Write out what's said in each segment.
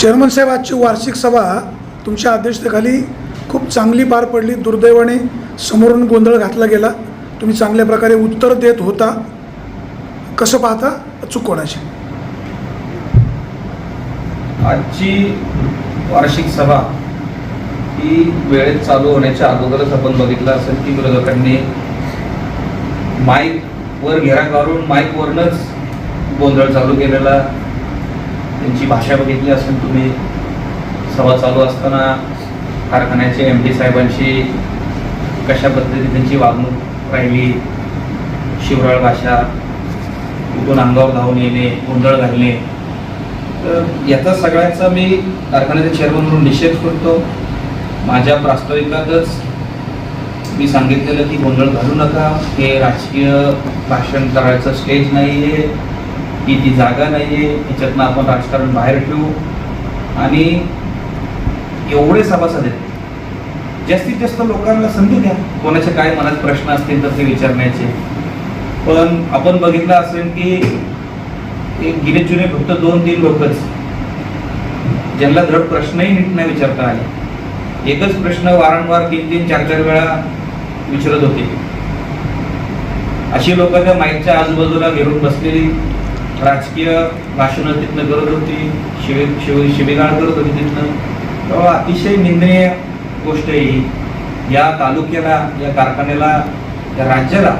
Chairman साहेब आजची वार्षिक सभा तुमच्या अध्यक्षतेखाली खूप चांगली पार पडली. दुर्दैवाने समोरून गोंधळ घातला गेला. तुम्ही चांगल्या प्रकारे उत्तर देत होता. कसं पाहता? चूक कोणाची? आजची वार्षिक सभा ही वेळेत चालू होण्याच्या अगोदरच आपण बघितलं असेल की विरोधकांनी माईक वर घेरा काढून माईक वरनच गोंधळ चालू केलेला त्यांची भाषा बघितली असेल तुम्ही. सभा चालू असताना कारखान्याचे एम डी साहेबांशी कशा पद्धतीने त्यांची वागणूक राहिली? शिवराळ भाषा कुठून अंगावर धावून येणे गोंधळ घालणे. तर याचा सगळ्याचा मी कारखान्याचे चेअरमन म्हणून निषेध करतो. माझ्या प्रास्ताविकातच मी सांगितलेलं की गोंधळ घालू नका. हे राजकीय भाषण करायचं स्टेज नाही आहे की ती जागा नाही आहे याच्यातनं आपण राजकारण बाहेर ठेवू. आणि एवढे सभासद आहेत. जास्तीत जास्त लोकांना संधी द्या. कोणाचे काय मनात प्रश्न असतील तर ते विचारण्याचे. पण आपण बघितलं असेल की एक गिने चुने फक्त दोन तीन लोकच. ज्यांना धड प्रश्नही नीट नाही विचारता आले. एकच प्रश्न वारंवार तीन तीन चार चार वेळा विचारत होते. अशी लोक त्या माईकच्या आजूबाजूला घेऊन बसलेली. राजकीय भाषणं तिथनं करत होती शिवे शिव शिबिगाळ करत होती तिथनं. तेव्हा अतिशय निंदनीय गोष्ट आहे ही या तालुक्याला या कारखान्याला या राज्याला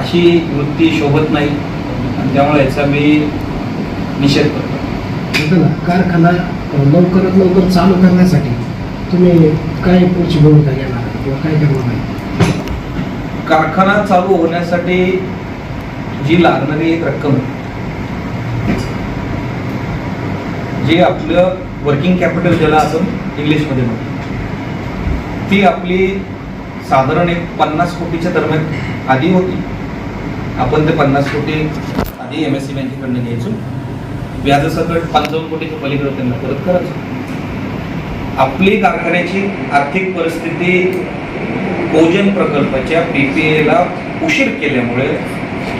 अशी वृत्ती शोभत नाही. आणि त्यामुळे याचा मी निषेध करतो. कारखाना लवकरात लवकर चालू करण्यासाठी तुम्ही काय पुढची भूमिका घेणार किंवा काय करणार आहे कारखाना चालू होण्यासाठी जी लागणारी एक रक्कम आहे, जे आपलं वर्किंग कॅपिटल ज्याला आपण इंग्लिशमध्ये म्हणतो ती आपली साधारण एक पन्नास कोटीच्या दरम्यान आधी होती. आपण ते पन्नास कोटी आधी एम एस सी बँकेकडनं घ्यायचो. व्याजासकट पंचावन्न कोटीच्या पलीकडे त्यांना परत करायचो. आपली कारखान्याची आर्थिक परिस्थिती ओजन प्रकल्पाच्या पीपीएला उशीर केल्यामुळे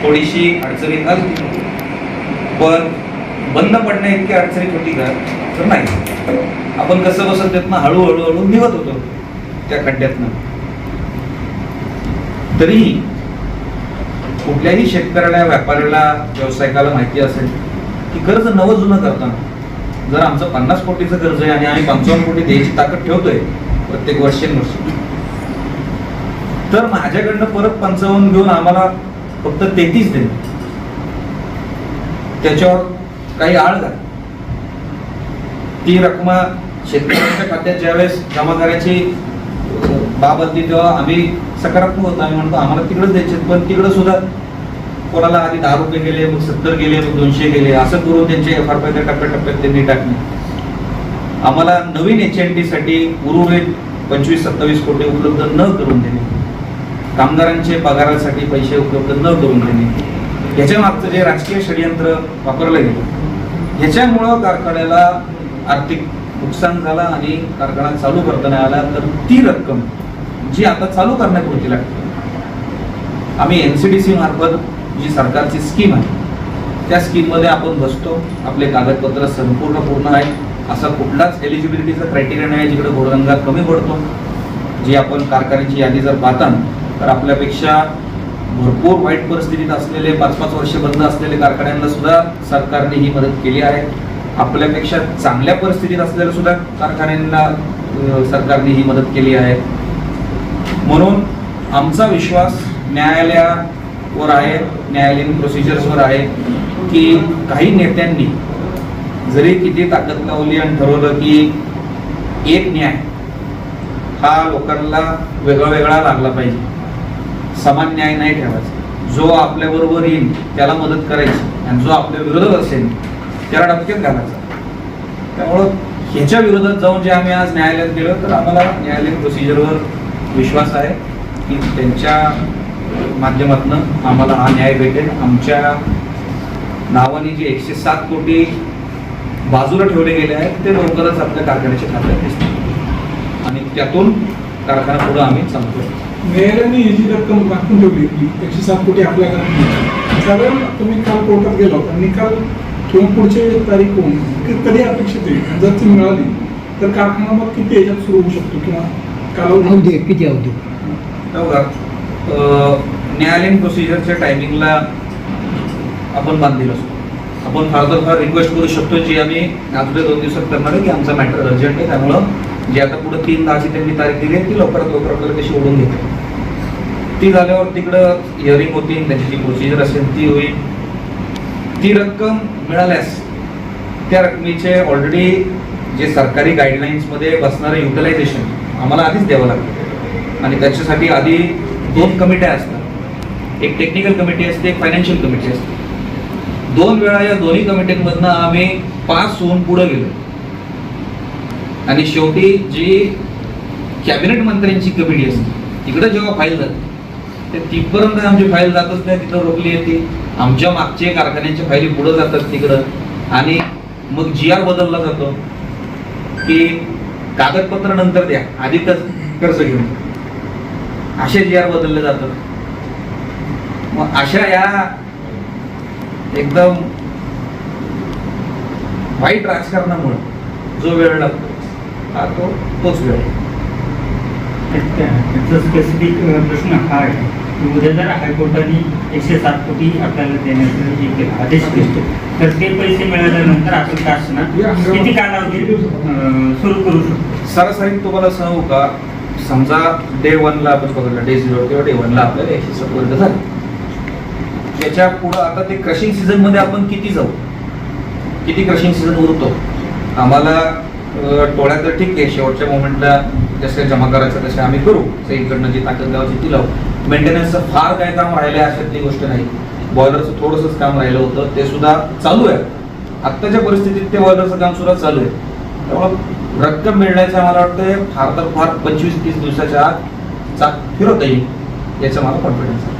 थोडीशी अडचणी आली. पण बंद पडण्या इतकी अडचणीत होती का तर नाही. आपण कसं बसत त्यातनं हळूहळू हळू निघत होतो त्या खड्ड्यातनं. तरीही कुठल्याही शेतकऱ्याला व्यापाऱ्याला व्यावसायिकाला माहिती असेल की कर्ज नवं जुनं करताना जर आमचं पन्नास कोटीचं कर्ज आहे आणि आम्ही पंचावन्न कोटी द्यायची ताकद ठेवतोय प्रत्येक वर्षानुवर्षी तर माझ्याकडनं परत पंचावन्न घेऊन आम्हाला फक्त तेहतीस दे त्याच्यावर काही आळ झाली. ती रक्कमा शेतकऱ्यांच्या खात्यात ज्यावेळेस जमा करायची बाब तेव्हा आम्ही सकारात्मक होतो. आम्ही म्हणतो आम्हाला तिकडंच द्यायचे पण तिकडं सुद्धा कोणाला आधी दहा रुपये गेले मग सत्तर गेले मग दोनशे गेले असं करून त्यांचे एफ आर पीच्या टप्प्याटप्प्यात त्यांनी टाकले. आम्हाला नवीन एच एन टी साठी उर्वरित पंचवीस सत्तावीस कोटी उपलब्ध न करून देणे कामगारांचे पगारासाठी पैसे उपलब्ध न करून देणे याच्या मागचं जे राजकीय षडयंत्र वापरलं गेलं ह्याच्यामुळं कारखान्याला आर्थिक नुकसान झाला आणि कारखाना चालू करता नाही आला तर ती रक्कम जी आता चालू करण्यापुरती लागते. आम्ही एन सी डी सी मार्फत जी सरकारची स्कीम आहे त्या स्कीममध्ये आपण बसतो. आपले कागदपत्र संपूर्ण पूर्ण आहे असा कुठलाच एलिजिबिलिटीचा क्रायटेरिया नाही जिकडे घोडगंगा कमी पडतो. जी आपण कारखान्याची यादी जर पाहता तर आपल्यापेक्षा भरपूर वाईट परिस्थितीत असलेले पाच पाच वर्ष बंद असलेले कारखान्यांना सुद्धा सरकारने ही मदत केली आहे. आपल्यापेक्षा चांगल्या परिस्थितीत असलेल्या सुद्धा कारखान्यांना सरकारने ही मदत केली आहे. म्हणून आमचा विश्वास न्यायालयावर आहे न्यायालयीन प्रोसिजर्सवर आहे की काही नेत्यांनी जरी किती ताकद लावली आणि ठरवलं की एक न्याय हा लोकांना वेगळा वेगळा लागला पाहिजे. समान न्याय नाही ठेवायचा. जो आपल्या बरोबर येईल त्याला मदत करायची. आणि जो आपल्या विरोधात असेल त्याला डबक्यात घालायचा. त्यामुळं ह्याच्या विरोधात जाऊन जे आम्ही आज न्यायालयात गेलो तर आम्हाला न्यायालयीन प्रोसिजरवर विश्वास आहे की त्यांच्या माध्यमातून आम्हाला हा न्याय भेटेल. आमच्या नावाने जे एकशे सात कोटी बाजूला ठेवले गेले आहेत ते लवकरच आपल्या कारखान्याच्या खात्यात दिसतील. आणि त्यातून कारखाना पुढं आम्ही सांगतो न्यायालयाने ही जी रक्कम राखून ठेवली की एकशे सात कोटी आपल्याकडे साधारण तुम्ही काल कोर्टात गेलो आणि निकाल किंवा पुढची तारीख होऊन क- कधी अपेक्षित आहे? जर ती मिळाली तर कारखाना मग किती याच्यात सुरू होऊ शकतो किंवा कालावधी? अवधी किती अवधी न्यायालयीन प्रोसिजरच्या टायमिंगला आपण बांधलेलो असतो. आपण फार तर फार रिक्वेस्ट करू शकतो जी आम्ही आजच्या दोन दिवसात करणार आहे की आमचा मॅटर अर्जंट आहे. त्यामुळं जे आता पुढे तीन दहाची त्यांनी तारीख दिली आहे ती लवकरात लवकर आपल्याला कशी ओढून घेते ती झाल्यावर तिकडं हिअरिंग होतील त्याची जी प्रोसिजर असेल ती होईल. ती रक्कम मिळाल्यास त्या रकमेचे ऑलरेडी जे सरकारी गाईडलाईन्समध्ये बसणारं युटिलायझेशन आम्हाला आधीच द्यावं लागतं. आणि त्याच्यासाठी आधी दोन कमिट्या असतात. एक टेक्निकल कमिटी असते एक फायनान्शियल कमिटी असते. दोन वेळा या दोन्ही कमिट्यांमधनं आम्ही पास होऊन पुढे गेलो. आणि शेवटी जी कॅबिनेट मंत्र्यांची कमिटी असते तिकडे जेव्हा फाईल जाते ते तिथपर्यंत आमची फाईल जातच नाही तिथं रोखली येते. आमच्या मागचे कारखान्यांच्या फाईली पुढे जातात तिकडं. आणि मग जी आर बदलला जातो की कागदपत्र नंतर द्या आधी तर कर्ज घेऊन. असे जी आर बदलले जातात. मग अशा या एकदम वाईट राजकारणामुळे जो वेळ लागतो हा तो तोच वेळ. त्याचा स्पेसिफिक प्रश्न हा आहे की उद्या जर हायकोर्टाने एकशे सात कोटी आपल्याला देण्याचं आदेश केले तर ते पैसे मिळाल्यानंतर आपण शासना किती कालावधी सुरू करू शकतो? सरासरी तुम्हाला सांगू का? समजा डे वनला आपण बघितलं डे झिरो किंवा डे वनला आपल्याला एकशे सात वर्ग झाले. त्याच्या पुढं आता ते क्रशिंग सीझनमध्ये आपण किती जाऊ? किती क्रशिंग सीझन उरतो आम्हाला टोळ्या तर ठीक आहे शेवटच्या मोमेंटला जसं जमा करायचं तसे आम्ही करू. सगळीकडनं जी ताकद लावायची ती लावू. मेंटेनन्सचं फार काय काम राहिलं आहे अशातली गोष्ट नाही. बॉयलरचं थोडंसंच काम राहिलं होतं. ते सुद्धा चालू आहे. आत्ताच्या परिस्थितीत ते बॉयलरचं काम सुद्धा चालू आहे. त्यामुळं रक्कम मिळण्याचं मला वाटतं फार तर फार पंचवीस तीस दिवसाच्या आत चा फिरवता येईल याचा मला कॉन्फिडन्स आहे.